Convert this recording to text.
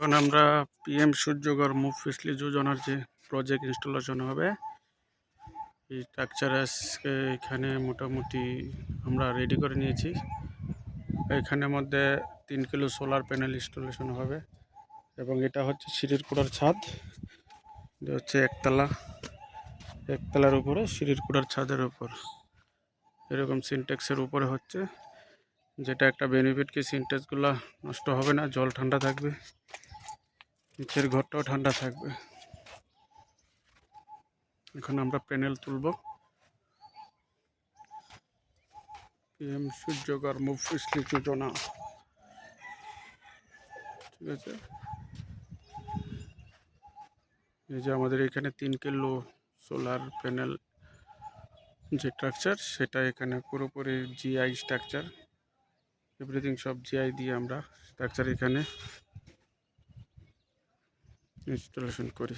এখন আমরা PM সূর্যগর move ফিসলি যোজনার যে প্রজেক্ট ইনস্টলেশন হবে, এই স্ট্রাকচার আজকে এখানে মোটামুটি আমরা রেডি করে নিয়েছি। এখানের মধ্যে তিন কিলো সোলার প্যানেল ইনস্টলেশন হবে এবং এটা হচ্ছে সিঁড়ির কুড়ার ছাদ। এটা হচ্ছে একতলা, একতলার উপরে সিঁড়ির কুড়ার ছাদের উপর। এরকম সিনটেক্সের উপরে হচ্ছে। যেটা একটা বেনিফিট কি সিনটেক্সগুলো নষ্ট হবে না, জল ঠান্ডা থাকবে। নিচের ঘরটাও ঠান্ডা থাকবে। এখন আমরা প্যানেল তুলব। পিএম সূর্যকর মুভ ফিসলি যোজনা ঠিক আছে? এই যে আমাদের এখানে তিন কিলো সোলার প্যানেল যে স্ট্রাকচার সেটা এখানে পুরোপুরি জিআই স্ট্রাকচার এভরিথিং সব জিআই দিয়ে আমরা স্ট্রাকচার এখানে ইনস্টলেশন করি